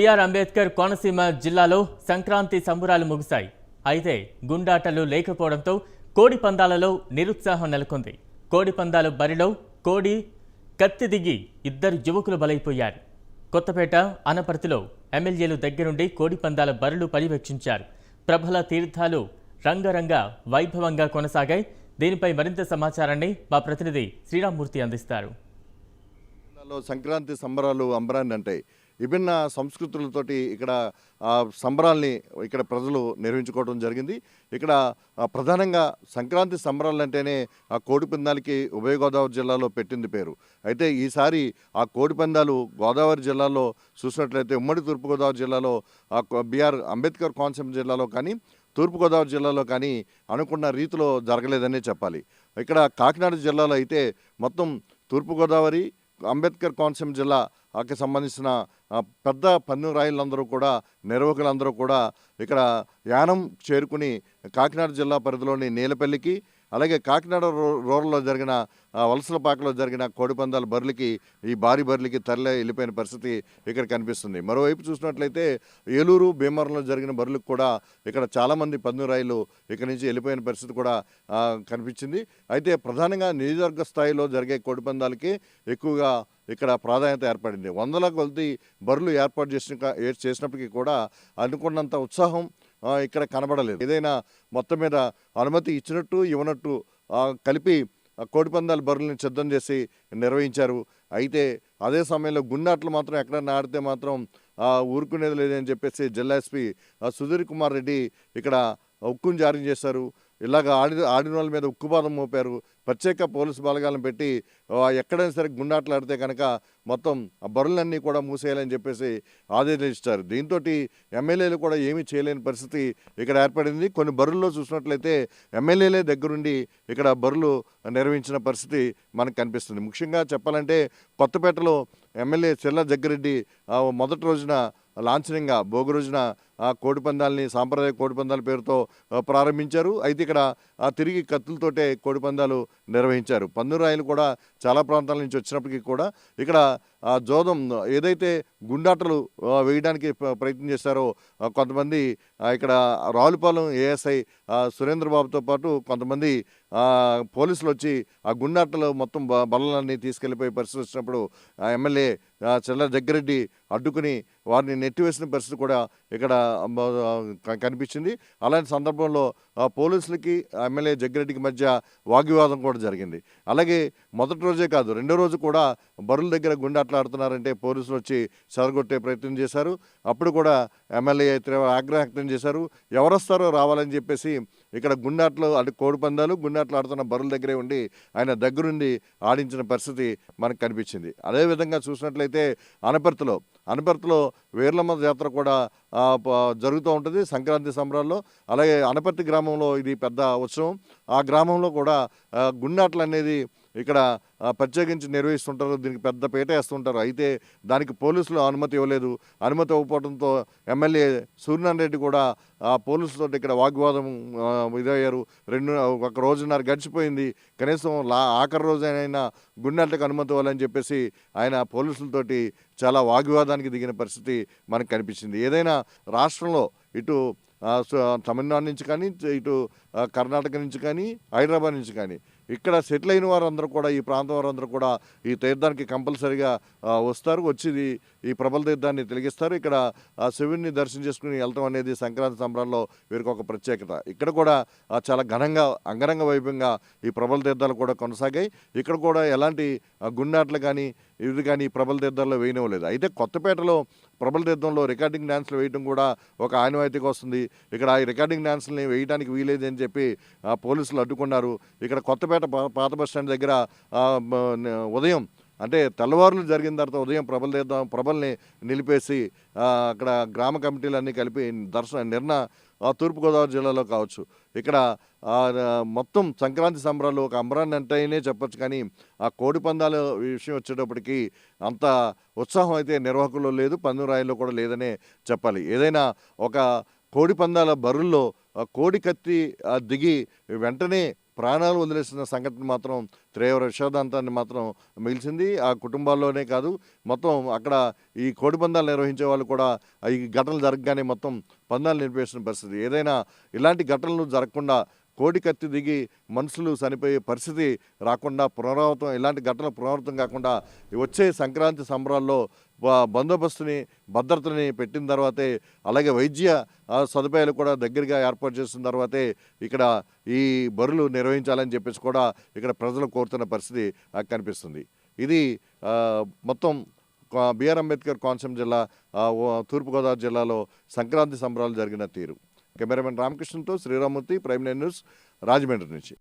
BR Ambedkar Konaseema జిల్లాలో సంక్రాంతి సంబురాలు ముగిశాయి. అయితే గుండాటలు లేకపోవడంతో కోడి పందాలలో నిరుత్సాహం నెలకొంది. కోడి పందాల బరిలో కోడి కత్తి దిగి ఇద్దరు యువకులు బలైపోయారు. కొత్తపేట అనపర్తిలో ఎమ్మెల్యేలు దగ్గరుండి కోడి పందాల బరులు పర్యవేక్షించారు. ప్రభల తీర్థాలు రంగరంగ వైభవంగా కొనసాగాయి. దీనిపై మరింత సమాచారాన్ని మా ప్రతినిధి శ్రీరామ్మూర్తి అందిస్తారు. సంక్రాంతి సంబరాలు అంబరాన్ని అంటాయి విభిన్న సంస్కృతులతోటి ఇక్కడ ఆ, సంబరాల్ని ఇక్కడ ప్రజలు నిర్వహించుకోవడం జరిగింది. ఇక్కడ ప్రధానంగా సంక్రాంతి సంబరాలు అంటేనే ఆ కోడి పందాలకి ఉభయ గోదావరి జిల్లాలో పెట్టింది పేరు. అయితే ఈసారి ఆ కోడి పందాలు గోదావరి జిల్లాలో చూసినట్లయితే ఉమ్మడి తూర్పుగోదావరి జిల్లాలో ఆ బిఆర్ అంబేద్కర్ కోనసీమ జిల్లాలో కానీ తూర్పుగోదావరి జిల్లాలో కానీ అనుకున్న రీతిలో జరగలేదనే చెప్పాలి. ఇక్కడ కాకినాడ జిల్లాలో అయితే మొత్తం తూర్పుగోదావరి అంబేద్కర్ కోనసీమ జిల్లా జిల్లాకి సంబంధించిన పెద్ద పన్ను రాయిలందరూ కూడా నిర్వాహకులందరూ కూడా ఇక్కడ యానం చేరుకుని కాకినాడ జిల్లా పరిధిలోని నీలపల్లికి అలాగే కాకినాడ రూరల్లో జరిగిన వలసల వలసలపాకలో జరిగిన కోడిపందాల బరులకి ఈ భారీ బరులకి తరలి వెళ్ళిపోయిన పరిస్థితి ఇక్కడ కనిపిస్తుంది. మరోవైపు చూసినట్లయితే ఏలూరు భీమవరంలో జరిగిన బరులకు కూడా ఇక్కడ చాలామంది పందురాయిలు ఇక్కడ నుంచి వెళ్ళిపోయిన పరిస్థితి కూడా కనిపించింది. అయితే ప్రధానంగా నియోజకవర్గ స్థాయిలో జరిగే కోడిపందాలకి ఎక్కువగా ఇక్కడ ప్రాధాన్యత ఏర్పడింది. వందల కొలది బరులు ఏర్పాటు చేసిన చేసినప్పటికీ కూడా అనుకున్నంత ఉత్సాహం ఇక్కడ కనబడలేదు. ఏదైనా మొత్తం మీద అనుమతి ఇచ్చినట్టు ఇవ్వనట్టు కలిపి ఆ కోడిపందాల బరులను సిద్ధం చేసి నిర్వహించారు. అయితే అదే సమయంలో గుండాట్లు మాత్రం ఎక్కడన్నా ఆడితే మాత్రం ఊరుకునేది లేదని చెప్పేసి జిల్లా ఎస్పీ సుధీర్ కుమార్ రెడ్డి ఇక్కడ ఉక్కును జారీ చేశారు. ఇలాగ ఆడి ఆడిన వాళ్ళ మీద ఉక్కుబాదం మోపారు. ప్రత్యేక పోలీసు బలగాలను పెట్టి ఎక్కడైనా సరే గుండాట్లాడితే కనుక మొత్తం ఆ బరులన్నీ కూడా మూసేయాలని చెప్పేసి ఆదేశించారు. దీంతో ఎమ్మెల్యేలు కూడా ఏమీ చేయలేని పరిస్థితి ఇక్కడ ఏర్పడింది. కొన్ని బరుల్లో చూసినట్లయితే ఎమ్మెల్యేలే దగ్గరుండి ఇక్కడ బరులు నిర్వహించిన పరిస్థితి మనకు కనిపిస్తుంది. ముఖ్యంగా చెప్పాలంటే కొత్తపేటలో ఎమ్మెల్యే చెల్ల జగ్గిరెడ్డి మొదటి రోజున లాంఛనంగా భోగి రోజున ఆ సాంప్రదాయ కోడిపందాల పేరుతో ప్రారంభించారు. అయితే ఇక్కడ ఆ, తిరిగి కత్తులతోటే కోడిపందాలు నిర్వహించారు. పందురాయలు కూడా చాలా ప్రాంతాల నుంచి వచ్చినప్పటికీ కూడా ఇక్కడ ఆ జోదం ఏదైతే గుండాటలు వేయడానికి ప్ర- ప్రయత్నం చేశారో కొంతమంది ఇక్కడ రావులపాలెం ఏఎస్ఐ సురేంద్రబాబుతో పాటు కొంతమంది పోలీసులు వచ్చి ఆ గుండాటలు మొత్తం బ- బలలన్నీ తీసుకెళ్ళిపోయే పరిస్థితి వచ్చినప్పుడు ఆ ఎమ్మెల్యే ఆ, జగ్గిరెడ్డి అడ్డుకుని వారిని నెట్టివేసిన పరిస్థితి కూడా ఇక్కడ కనిపించింది. అలాంటి సందర్భంలో ఆ, పోలీసులకి ఎమ్మెల్యే జగ్గిరెడ్డికి మధ్య వాగ్వివాదం కూడా జరిగింది. అలాగే మొదటి రోజే కాదు రెండో రోజు కూడా బరుల దగ్గర గుండాట్లు ఆడుతున్నారంటే పోలీసులు వచ్చి చెదరగొట్టే ప్రయత్నం చేశారు. అప్పుడు కూడా ఎమ్మెల్యే తీవ్ర ఆగ్రహం వ్యక్తం చేశారు. ఎవరొస్తారో రావాలని చెప్పేసి ఇక్కడ గుండాట్లు అటు కోడిపందాలు గుండాట్లు ఆడుతున్న బరుల దగ్గరే ఉండి ఆయన దగ్గరుండి ఆడించిన పరిస్థితి మనకు కనిపించింది. అదేవిధంగా చూసినట్లయితే అనపర్తిలో అనపర్తిలో వేర్లమ్మ జాతర కూడా జరుగుతూ ఉంటుంది సంక్రాంతి సంబరాల్లో. అలాగే అనపర్తి గ్రామంలో ఇది పెద్ద ఉత్సవం. ఆ గ్రామంలో కూడా గుండాట్లు అనేది ఇక్కడ ప్రత్యేకించి నిర్వహిస్తుంటారు దీనికి పెద్ద పీట వేస్తుంటారు అయితే దానికి పోలీసులు అనుమతి ఇవ్వలేదు. అనుమతి ఇవ్వకపోవడంతో ఎమ్మెల్యే సూర్యనారాయణ రెడ్డి కూడా ఆ పోలీసులతో ఇక్కడ వాగ్వాదం ఇదయ్యారు. రెండు ఒక రోజున్నర గడిచిపోయింది. కనీసం లా ఆఖరి రోజైనా గుండెలకు అనుమతి ఇవ్వాలని చెప్పేసి ఆయన పోలీసులతోటి చాలా వాగ్వివాదానికి దిగిన పరిస్థితి మనకు కనిపించింది. ఏదైనా రాష్ట్రంలో ఇటు తమిళనాడు నుంచి కానీ ఇటు కర్ణాటక నుంచి కానీ హైదరాబాద్ నుంచి కానీ ఇక్కడ సెటిల్ అయిన వారందరూ కూడా ఈ ప్రాంతం వారందరూ కూడా ఈ తీర్థానికి కంపల్సరిగా వస్తారు. వచ్చి ఈ ప్రబల తీర్థాన్ని తిరిగిస్తారు. ఇక్కడ శివుని దర్శనం చేసుకుని వెళ్తాం అనేది సంక్రాంతి సంబరాల్లో వీరికి ఒక ప్రత్యేకత. ఇక్కడ కూడా చాలా ఘనంగా అంగరంగ వైభవంగా ఈ ప్రబల తీర్థాలు కూడా కొనసాగాయి. ఇక్కడ కూడా ఎలాంటి గుండాట్లు కానీ ఇది కానీ ఈ ప్రబల తీర్థాల్లో వేయనివ్వలేదు. అయితే కొత్తపేటలో ప్రబల తీర్థంలో రికార్డింగ్ డ్యాన్స్లు వేయడం కూడా ఒక ఆనవాయితీగా వస్తుంది. ఇక్కడ ఆ రికార్డింగ్ డ్యాన్స్ని వేయడానికి వీలేదు అని చెప్పి పోలీసులు అడ్డుకున్నారు. ఇక్కడ కొత్తపేట పాత బస్ స్టాండ్ దగ్గర ఉదయం అంటే తెల్లవారులు జరిగిన తర్వాత ఉదయం ప్రబల తీర్థం ప్రబల్ని నిలిపేసి అక్కడ గ్రామ కమిటీలన్నీ కలిపి దర్శన నిర్ణ తూర్పుగోదావరి జిల్లాలో కావచ్చు. ఇక్కడ మొత్తం సంక్రాంతి సంబరాలు ఒక అంబరాన్ని అంటేనే చెప్పొచ్చు కానీ ఆ కోడి పందాల విషయం వచ్చేటప్పటికి అంత ఉత్సాహం అయితే నిర్వాహకుల్లో లేదు పందురాయిల్లో కూడా లేదనే చెప్పాలి. ఏదైనా ఒక కోడి పందాల బరుల్లో కోడి కత్తి దిగి వెంటనే ప్రాణాలు వదిలేసిన సంఘటన మాత్రం తీవ్ర విషాదాంతాన్ని మాత్రం మిగిల్చింది ఆ కుటుంబాల్లోనే కాదు మొత్తం అక్కడ ఈ కోడి పందాలు నిర్వహించే వాళ్ళు కూడా ఈ ఘటనలు జరగగానే మొత్తం పందాలు నిలిపేసిన పరిస్థితి. ఏదైనా ఇలాంటి ఘటనలు జరగకుండా కోడి కత్తి దిగి మనుషులు చనిపోయే పరిస్థితి రాకుండా పునరావృతం ఇలాంటి ఘటనలు పునరావృతం కాకుండా వచ్చే సంక్రాంతి సంబరాల్లో బందోబస్తుని భద్రతని పెట్టిన తర్వాతే అలాగే వైద్య సదుపాయాలు కూడా దగ్గరగా ఏర్పాటు చేసిన తర్వాతే ఇక్కడ ఈ బరులు నిర్వహించాలని చెప్పేసి కూడా ఇక్కడ ప్రజలు కోరుతున్న పరిస్థితి కనిపిస్తుంది. ఇది మొత్తం కా- బిఆర్ అంబేద్కర్ కోనసీమ జిల్లా తూర్పుగోదావరి జిల్లాలో సంక్రాంతి సంబరాలు జరిగిన తీరు. Cameraman రామకృష్ణతో Sriramurthy prime nine news Rajahmundry నుంచి.